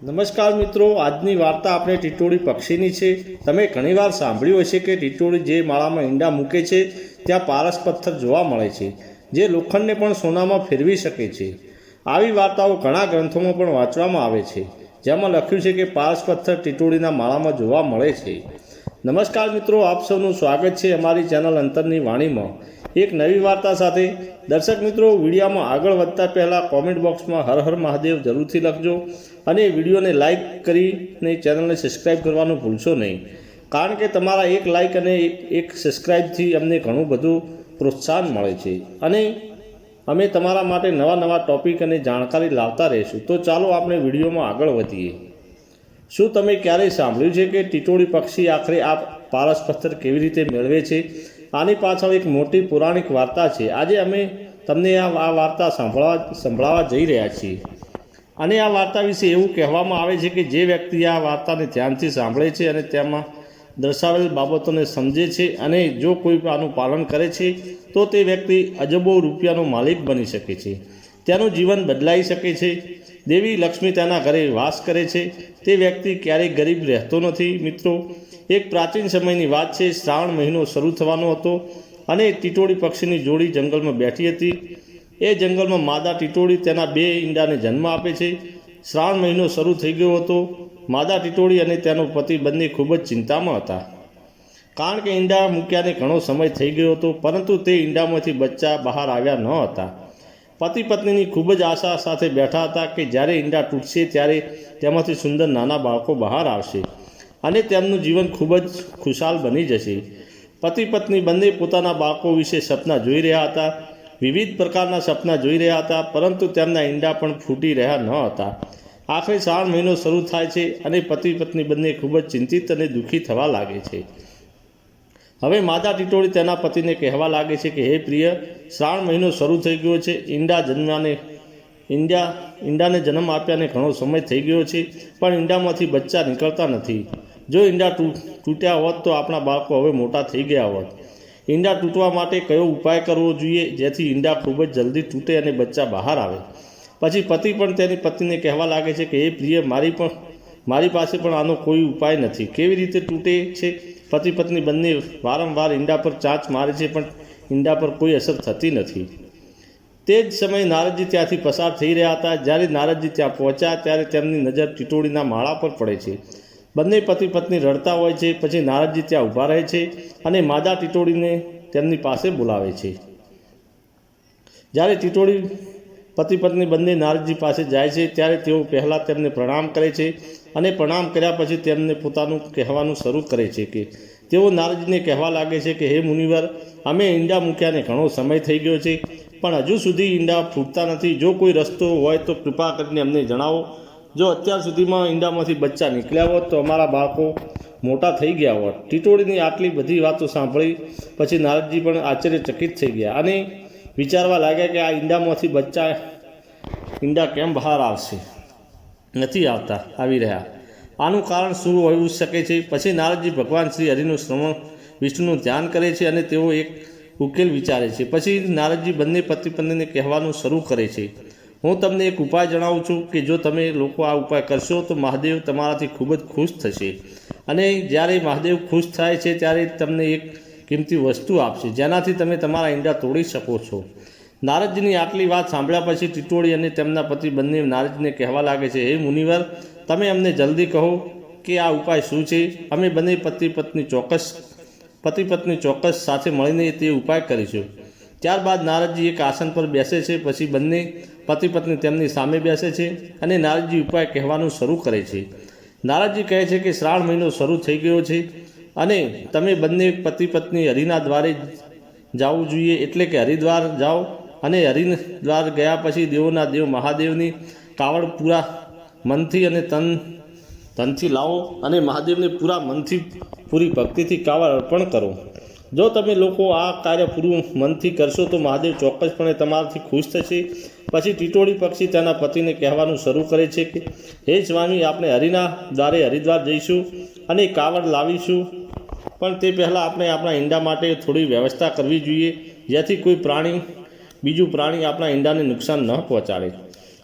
નમસ્કાર મિત્રો, આજની વાર્તા આપણે ટીટોળી પક્ષીની છે. તમે ઘણીવાર સાંભળ્યું હશે કે ટીટોળી જે માળામાં ઈંડા મૂકે છે, ત્યાં પારસ પથ્થર જોવા મળે છે, જે લોખંડને પણ સોનામાં ફેરવી શકે છે. આવી વાર્તાઓ ઘણા ગ્રંથોમાં પણ વાંચવામાં આવે છે, જેમાં લખ્યું છે કે પારસ પથ્થર ટીટોળીના માળામાં જોવા મળે છે. નમસ્કાર મિત્રો, આપ સૌનું સ્વાગત છે અમારી ચેનલ અંતરની વાણીમાં. એક નવી વાર્તા સાથે. દર્શક મિત્રો, વિડીયામાં આગળ વધતા પહેલાં કોમેન્ટ બોક્સમાં હર હર મહાદેવ જરૂરથી લખજો. અને વિડીયોને લાઇક કરીને ચેનલને સબસ્ક્રાઈબ કરવાનું ભૂલશો નહીં. કારણ કે તમારા એક લાઇક અને એક સબસ્ક્રાઈબથી અમને ઘણું બધું પ્રોત્સાહન મળે છે. અને અમે તમારા માટે નવા નવા ટોપિક અને જાણકારી લાવતા રહીશું. તો ચાલો આપણે વિડીયોમાં આગળ વધીએ. શું તમે ક્યારેય સાંભળ્યું છે કે ટીટોળી પક્ષી આખરે આ પારસ પથ્થર કેવી રીતે મેળવે છે? આની પાછળ એક મોટી પૌરાણિક વાર્તા છે. આજે અમે તમને આ આ વાર્તા સાંભળવા, સંભળાવવા જઈ રહ્યા છીએ. અને આ વાર્તા વિશે એવું કહેવામાં આવે છે કે જે વ્યક્તિ આ વાર્તાને ધ્યાનથી સાંભળે છે અને તેમાં દર્શાવેલ બાબતોને સમજે છે અને જો કોઈ આનું પાલન કરે છે, તો તે વ્યક્તિ અજબો રૂપિયાનો માલિક બની શકે છે. તેનું જીવન બદલાઈ શકે છે. દેવી લક્ષ્મી તેના ઘરે વાસ કરે છે. તે વ્યક્તિ ક્યારેય ગરીબ રહેતો નથી. મિત્રો, એક પ્રાચીન સમયની વાત છે, શ્રાવણ મહિનો શરૂ થવાનો હતો અને ટીટોળી પક્ષીની જોડી જંગલમાં બેઠી હતી. એ જંગલમાં માદા ટીટોળી તેના બે ઈંડાને જન્મ આપે છે. શ્રાવણ મહિનો શરૂ થઈ ગયો હતો. માદા ટીટોળી અને તેનો પતિ બંને ખૂબ જ ચિંતામાં હતા. કારણ કે ઈંડા મૂક્યાને ઘણો સમય થઈ ગયો હતો, પરંતુ તે ઈંડામાંથી બચ્ચા બહાર આવ્યા ન હતા. પતિ પત્નીની ખૂબ જ આશા સાથે બેઠા હતા કે જ્યારે ઈંડા તૂટશે ત્યારે તેમાંથી સુંદર નાના બાળકો બહાર આવશે અને તેમનું જીવન ખૂબ જ ખુશાલ બની જશે. પતિ પત્ની બંને પોતાના બાળકો વિશે સપના જોઈ રહ્યા હતા. વિવિધ પ્રકારના સપના જોઈ રહ્યા હતા, પરંતુ તેમના ઈંડા પણ ફૂટી રહ્યા ન હતા. આખરે શ્રાવણ મહિનો શરૂ થાય છે અને પતિ પત્ની બંને ખૂબ જ ચિંતિત અને દુઃખી થવા લાગે છે. હવે માતા ટીટોળી તેના પતિને કહેવા લાગે છે કે, હે પ્રિય શ્રાવણ મહિનો શરૂ થઈ ગયો છે. ઈંડા જન્માને, ઈંડા, ઈંડાને જન્મ આપ્યાને ઘણો સમય થઈ ગયો છે, પણ ઈંડામાંથી બચ્ચા નીકળતા નથી. જો ઈંડા તૂટ્યા હોત તો આપણા બાળકો હવે મોટા થઈ ગયા હોત. ઈંડા તૂટવા માટે કયો ઉપાય કરવો જોઈએ? જેથી ઈંડા ખૂબ જ જલ્દી તૂટે અને બચ્ચા બહાર આવે. પછી પતિ પણ તેની પત્નીને કહેવા લાગે છે કે એ પ્રિય, મારી પણ, મારી પાસે પણ આનો કોઈ ઉપાય નથી. કેવી રીતે તૂટે છે? પતિ પત્ની બંને વારંવાર ઈંડા પર ચાંચ મારે છે, પણ ઈંડા પર કોઈ અસર થતી નથી. તે જ સમયે નારદજી ત્યાંથી પસાર થઈ રહ્યા હતા. જ્યારે નારદજી ત્યાં પહોંચ્યા, ત્યારે તેમની નજર ટીટોળીના માળા પર પડે છે. બંને પતિ પત્ની રડતા હોય છે, પછી નારદજી ત્યાં ઊભા રહે છે અને માદા ટીટોળીને તેમની પાસે બોલાવે છે. જ્યારે ટીટોળી પતિ પત્ની બંને નારદજી પાસે જાય છે, ત્યારે તેઓ પહેલાં તેમને પ્રણામ કરે છે અને પ્રણામ કર્યા પછી તેમને પોતાનું કહેવાનું શરૂ કરે છે કે તેઓ નારદજીને કહેવા લાગે છે કે, હે મુનિવર, અમે ઈંડા મૂક્યાને ઘણો સમય થઈ ગયો છે, પણ હજુ સુધી ઈંડા ફૂટતા નથી. જો કોઈ રસ્તો હોય તો કૃપા કરીને અમને જણાવો. જો અત્યાર સુધીમાં ઈંડામાંથી બચ્ચા નીકળ્યા હોત તો અમારા બાળકો મોટા થઈ ગયા હોત. ટીટોળીની આટલી બધી વાતો સાંભળી પછી નારદજી પણ આશ્ચર્યચકિત થઈ ગયા અને વિચારવા લાગ્યા કે આ ઈંડામાંથી બચ્ચા ઈંડા કેમ બહાર આવશે? નથી આવતા, આવી રહ્યા. આનું કારણ શું હોઈ શકે છે? પછી નારદજી ભગવાન શ્રી હરિનું શ્રવણ વિષ્ણુનું ધ્યાન કરે છે અને તેઓ એક ઉકેલ વિચારે છે. પછી નારદજી બંને પતિ પત્નીને કહેવાનું શરૂ કરે છે. હું તમને એક ઉપાય જણાવું છું કે જો તમે લોકો આ ઉપાય કરશો તો મહાદેવ તમારાથી ખૂબ જ ખુશ થશે. અને જ્યારે મહાદેવ ખુશ થાય છે ત્યારે તમને એક કિંમતી વસ્તુ આપશે, જેનાથી તમે તમારા ઈંડા તોડી શકો છો. નારદજીની આટલી વાત સાંભળ્યા પછી ટીટોળી અને તેમના પતિ બંને નારદજીને કહેવા લાગે છે, હે મુનિવર, તમે અમને જલ્દી કહો કે આ ઉપાય શું છે? અમે બંને પતિ પત્ની ચોક્કસ, પતિ પત્ની ચોક્કસ સાથે મળીને તે ઉપાય કરીશું. ત્યારબાદ નારદજી એક આસન પર બેસે છે, પછી બંને પતિ પત્ની તેમની સામે બેસે છે અને નારદજી ઉપાય કહેવાનું શરૂ કરે છે. નારદજી કહે છે કે શ્રાવણ મહિનો શરૂ થઈ ગયો છે અને તમે બંને પતિ પત્ની હરિના દ્વારે જવું જોઈએ એટલે કે હરિદ્વાર જાઓ અને હરિદ્વાર ગયા પછી દેવોના દેવ મહાદેવની કાવડ પૂરા મનથી અને તન તનથી લાવો અને મહાદેવને પૂરા મનથી, પૂરી ભક્તિથી કાવડ અર્પણ કરો. જો તમે લોકો આ કાર્ય પૂરું મનથી કરશો તો મહાદેવ ચોક્કસપણે તમારાથી ખુશ થશે પછી ટીટોળી પક્ષી તેના પતિને કહેવાનું શરૂ કરે છે કે, હે સ્વામી, આપણે હરિના દ્વારે હરિદ્વાર જઈશું અને કાવડ લાવીશું. પણ તે પહેલાં આપણે આપણા ઈંડા માટે થોડી વ્યવસ્થા કરવી જોઈએ. જેથી કોઈ પ્રાણી, બીજું પ્રાણી આપણા ઈંડાને નુકસાન ન પહોંચાડે.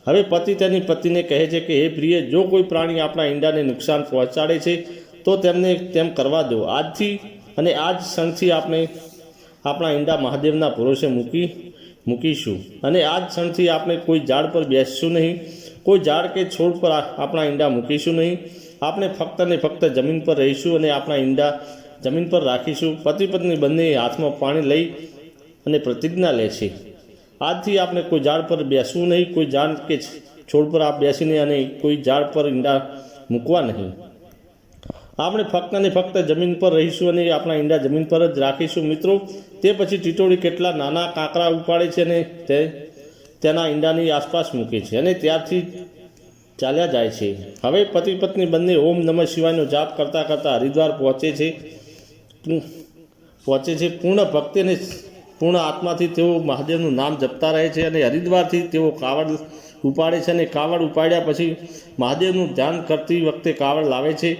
હવે પતિ તેની પત્નીને કહે છે કે, હે પ્રિય, જો કોઈ પ્રાણી આપણા ઈંડાને નુકસાન પહોંચાડે છે, તો તેમને તેમ કરવા દો. આજથી અને આ જ ક્ષણથી આપણે આપણા ઈંડા મહાદેવના પુરુષે મૂકી મૂકીશું. અને આ જ ક્ષણથી આપણે કોઈ ઝાડ પર બેસશું નહીં. કોઈ ઝાડ કે છોડ પર આપણા ઈંડા મૂકીશું નહીં. આપણે ફક્ત ને ફક્ત જમીન પર રહીશું અને આપણા ઈંડા જમીન પર રાખીશું. પતિ પત્ની બંને હાથમાં પાણી લઈ અને પ્રતિજ્ઞા લે છે. આજથી આપણે કોઈ ઝાડ પર બેસવું નહીં. કોઈ ઝાડ કે છોડ પર આપ બેસીને અને કોઈ ઝાડ પર ઈંડા મૂકવા નહીં. આપણે ફક્ત ને ફક્ત જમીન પર રહીશું અને આપણા ઈંડા જમીન પર જ રાખીશું. મિત્રો તે પછી ટીટોળી કેટલા નાના કાંકરા ઉપાડે છે અને તે તેના ઈંડાની આસપાસ મૂકે છે અને ત્યારથી ચાલ્યા જાય છે. હવે પતિ પત્ની બંને ઓમ નમઃ શિવાયનો જાપ કરતાં કરતાં હરિદ્વાર પહોંચે છે. પહોંચે છે. પૂર્ણ ભક્તિ પૂર્ણ આત્માથી તેઓ મહાદેવનું નામ જપતા રહે છે અને હરિદ્વારથી તેઓ કાવડ ઉપાડે છે અને કાવડ ઉપાડ્યા પછી મહાદેવનું ધ્યાન કરતી વખતે કાવડ લાવે છે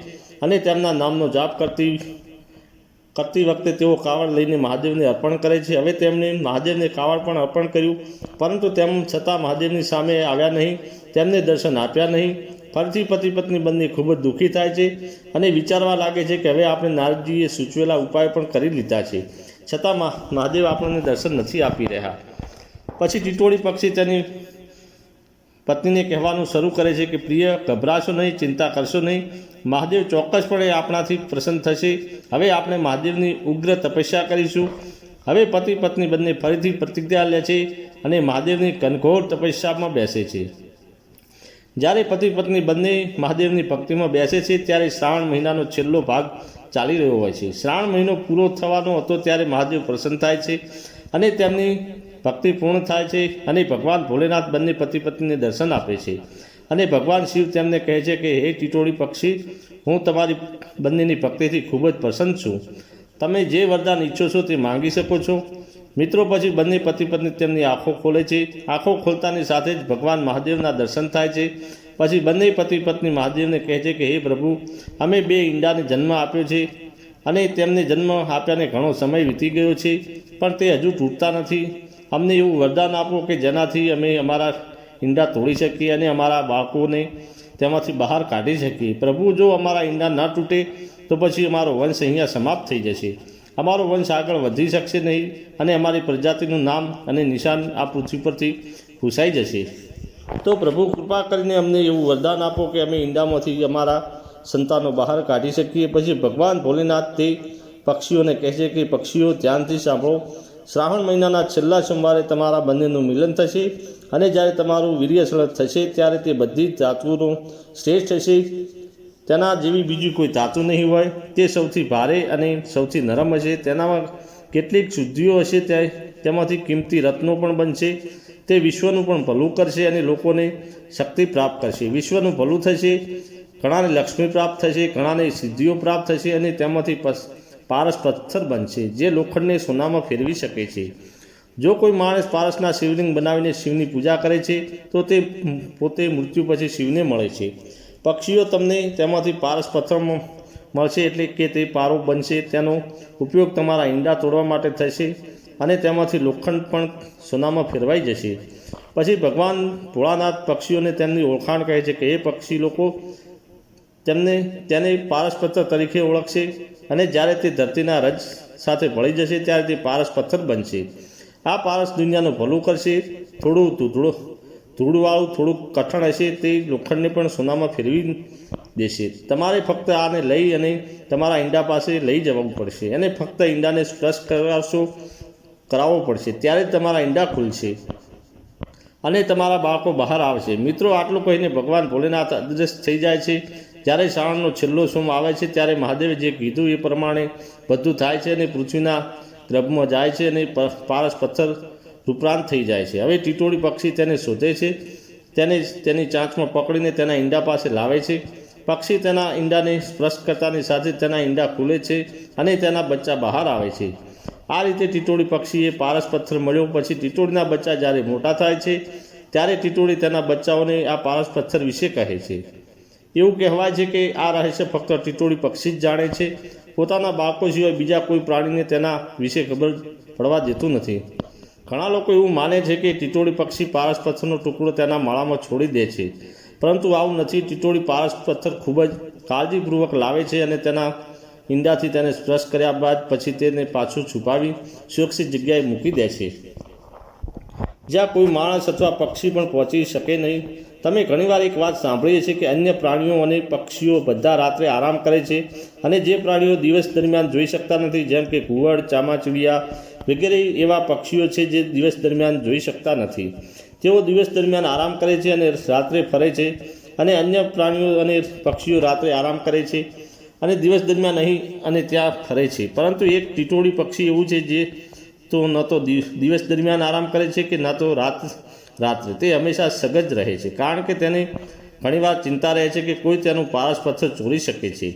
અને તેમના નામનો જાપ કરતી કરતી વખતે તેઓ કાવડ લઈને મહાદેવને અર્પણ કરે છે. હવે તેમણે મહાદેવને કાવડ પણ અર્પણ કર્યું, પરંતુ તેમ છતાં મહાદેવની સામે આવ્યા નહીં, તેમને દર્શન આપ્યા નહીં. ફરીથી પતિ પત્ની બંને ખૂબ જ દુઃખી થાય છે અને વિચારવા લાગે છે કે હવે આપણે નારદજીએ સૂચવેલા ઉપાય પણ કરી લીધા છે. છતાં મહા- મહાદેવ આપણને દર્શન નથી આપી રહ્યા. પછી ટીટોળી પક્ષી તેની પત્નીને કહેવાનું શરૂ કરે છે કે, પ્રિય, ગભરાશો નહીં, ચિંતા કરશો નહીં. મહાદેવ ચોક્કસપણે આપણાથી પ્રસન્ન થશે. હવે આપણે મહાદેવની ઉગ્ર તપસ્યા કરીશું. હવે પતિ પત્ની બંને ફરીથી પ્રતિજ્ઞા લે છે અને મહાદેવની કનઘોર તપસ્યામાં બેસે છે. જ્યારે પતિ પત્ની બંને મહાદેવની ભક્તિમાં બેસે છે, ત્યારે શ્રાવણ મહિનાનો છેલ્લો ભાગ ચાલી રહ્યો હોય છે. શ્રાવણ મહિનો પૂરો થવાનો હતો ત્યારે મહાદેવ પ્રસન્ન થાય છે અને તેમની ભક્તિ પૂર્ણ થાય છે અને ભગવાન ભોલેનાથ બંને પતિ પત્નીને દર્શન આપે છે. અને ભગવાન શિવ તેમને કહે છે કે, હે ટીટોળી પક્ષી, હું તમારી બંનેની ભક્તિથી ખૂબ જ પ્રસન્ન છું. તમે જે વરદાન ઈચ્છો છો તે માંગી શકો છો. મિત્રો, પછી બંને પતિ પત્ની તેમની આંખો ખોલે છે. આંખો ખોલતાની સાથે જ ભગવાન મહાદેવના દર્શન થાય છે. પછી બંને પતિ પત્ની મહાદેવને કહે છે કે, હે પ્રભુ, અમે બે ઈંડાને જન્મ આપ્યો છે અને તેમને જન્મ આપ્યાને ઘણો સમય વીતી ગયો છે, પણ તે હજુ તૂટતા નથી. અમને એવું વરદાન આપો કે જેનાથી અમે અમારા ઈંડા તોડી શકીએ અને અમારા બાળકોને તેમાંથી બહાર કાઢી શકીએ. પ્રભુ, જો અમારા ઈંડા ન તૂટે, તો પછી અમારો વંશ અહીંયા સમાપ્ત થઈ જશે. અમારો વંશ આગળ વધી શકશે નહીં અને અમારી પ્રજાતિનું નામ અને નિશાન આ પૃથ્વી પરથી ભૂસાઈ જશે. તો પ્રભુ, કૃપા કરીને અમને એવું વરદાન આપો કે અમે ઈંડામાંથી અમારા સંતાનો બહાર કાઢી શકીએ. પછી ભગવાન ભોલેનાથ તે પક્ષીઓને કહે છે કે, પક્ષીઓ, ધ્યાનથી સાંભળો. શ્રાવણ મહિનાના છેલ્લા સોમવારે તમારા બંનેનું મિલન થશે અને જ્યારે તમારું વીર્યસળ થશે ત્યારે તે બધી જ ધાતુઓનું શ્રેષ્ઠ હશે. તેના જેવી બીજી કોઈ ધાતુ નહીં હોય. તે સૌથી ભારે અને સૌથી નરમ હશે. તેનામાં કેટલીક શુદ્ધિઓ હશે તે તેમાંથી કિંમતી રત્નો પણ બનશે. તે વિશ્વનું પણ ભલું કરશે અને લોકોને શક્તિ પ્રાપ્ત કરશે. વિશ્વનું ભલું થશે, ઘણાને લક્ષ્મી પ્રાપ્ત થશે, ઘણાને સિદ્ધિઓ પ્રાપ્ત થશે અને તેમાંથી પસ- પારસ પથ્થર બનશે, જે લોખંડને સોનામાં ફેરવી શકે છે. જો કોઈ માણસ પારસના શિવલિંગ બનાવીને શિવની પૂજા કરે છે, તો તે પોતે મૃત્યુ પછી શિવને મળે છે. પક્ષીઓ તમને તેમાંથી પારસ પથ્થર મળશે એટલે કે તે પારો બનશે. તેનો ઉપયોગ તમારા ઈંડા તોડવા માટે થશે અને તેમાંથી લોખંડ પણ સોનામાં ફેરવાઈ જશે. પછી ભગવાન ભોળાનાથ પક્ષીઓને તેમની ઓળખાણ કહે છે કે એ પક્ષી લોકો તેમને તેને પારસ પથ્થર તરીકે ઓળખશે અને જ્યારે તે ધરતીના રજ સાથે ભળી જશે ત્યારે તે પારસ પથ્થર બનશે. આ પારસ દુનિયાનું ભલું કરશે. થોડું ધૂળો, ધૂળવાળું થોડુંક કઠણ હશે તે લોખંડને પણ સોનામાં ફેરવી દેશે. તમારે ફક્ત આને લઈ અને તમારા ઈંડા પાસે લઈ જવું પડશે અને ફક્ત ઈંડાને સ્પ્રશ કરાવશો કરાવવો પડશે. ત્યારે તમારા ઈંડા ખુલશે અને તમારા બાળકો બહાર આવશે. મિત્રો, આટલું કહીને ભગવાન ભોલેનાથ અદૃશ્ય થઈ જાય છે. જ્યારે શ્રાવણનો છેલ્લો સોમ આવે છે, ત્યારે મહાદેવે જે કીધું એ પ્રમાણે બધું થાય છે અને પૃથ્વીના ગર્ભમાં જાય છે અને પારસ પથ્થર રૂપરાંત થઈ જાય છે. હવે ટીટોળી પક્ષી તેને શોધે છે, તેને તેની ચાંચમાં પકડીને તેના ઈંડા પાસે લાવે છે. પક્ષી તેના ઈંડાને સ્પર્શ કરતાની સાથે તેના ઈંડા ખુલે છે અને તેના બચ્ચા બહાર આવે છે. આ રીતે ટીટોળી પક્ષીએ પારસ પથ્થર મળ્યો પછી ટીટોળીના બચ્ચા જ્યારે મોટા થાય છે, ત્યારે ટીટોળી તેના બચ્ચાઓને આ પારસ પથ્થર વિશે કહે છે. એવું કહેવાય છે કે આ રહસ્ય ફક્ત ટીટોળી પક્ષી જ જાણે છે. પોતાના બાળકો સિવાય બીજા કોઈ પ્રાણીને તેના વિશે ખબર પડવા દેતું નથી. ઘણા લોકો એવું માને છે કે ટીટોળી પક્ષી પારસ પથ્થરનો ટુકડો તેના માળામાં છોડી દે છે. પરંતુ આવું નથી. ટીટોળી પારસ પથ્થર ખૂબ જ કાળજીપૂર્વક લાવે છે અને તેના ઈંડાથી તેને સ્પર્શ કર્યા બાદ પછી તેને પાછું છુપાવી સુરક્ષિત જગ્યાએ મૂકી દે છે. જ્યાં કોઈ માણસ અથવા પક્ષી પણ પહોંચી શકે નહીં તમે ઘણીવાર એક વાત સાંભળીએ છીએ કે અન્ય પ્રાણીઓ અને પક્ષીઓ બધા રાત્રે આરામ કરે છે અને જે પ્રાણીઓ દિવસ દરમિયાન જોઈ શકતા નથી, જેમ કે ઘુવડ, ચામાચીડિયા વગેરે એવા પક્ષીઓ છે જે દિવસ દરમિયાન જોઈ શકતા નથી. તેઓ દિવસ દરમિયાન આરામ કરે છે અને રાત્રે ફરે છે અને અન્ય પ્રાણીઓ અને પક્ષીઓ રાત્રે આરામ કરે છે અને દિવસ દરમિયાન અહીં અને ત્યાં ફરે છે. પરંતુ એક ટીટોળી પક્ષી એવું છે જે તો ન તો દિવ- દિવસ દરમિયાન આરામ કરે છે કે ન તો રાત રાત્રે. તે હંમેશા સગજ રહે છે, કારણ કે તેને ઘણીવાર ચિંતા રહે છે કે કોઈ તેનું પારસ પથ્થર ચોરી શકે છે.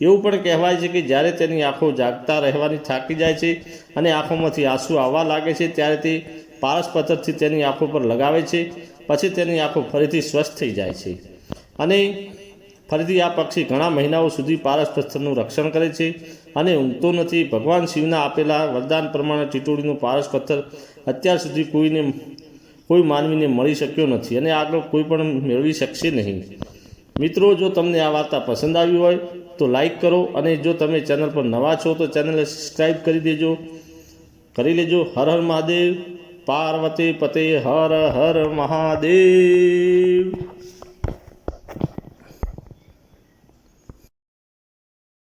એવું પણ કહેવાય છે કે જ્યારે તેની આંખો જાગતા રહેવાની થાકી જાય છે અને આંખોમાંથી આંસુ આવવા લાગે છે, ત્યારે તે પારસ પથ્થરથી તેની આંખો પર લગાવે છે, પછી તેની આંખો ફરીથી સ્વસ્થ થઈ જાય છે. અને ફરીથી આ પક્ષી ઘણા મહિનાઓ સુધી પારસ પથ્થરનું રક્ષણ કરે છે અને ઊંઘતો નથી. ભગવાન શિવના આપેલા વરદાન પ્રમાણે ટીટોળીનું પારસ પથ્થર અત્યાર સુધી કોઈને કોઈ માનવીને મળી શક્યો નથી અને આગળ કોઈ પણ મેળવી શકશે નહીં. મિત્રો, જો તમને આ વાર્તા પસંદ આવી હોય, તો લાઈક કરો અને જો તમે ચેનલ પર નવા છો, તો ચેનલને સબસ્ક્રાઈબ કરી દેજો. કરી લેજો. હર હર મહાદેવ. પાર્વતી પતે હર હર મહાદેવ.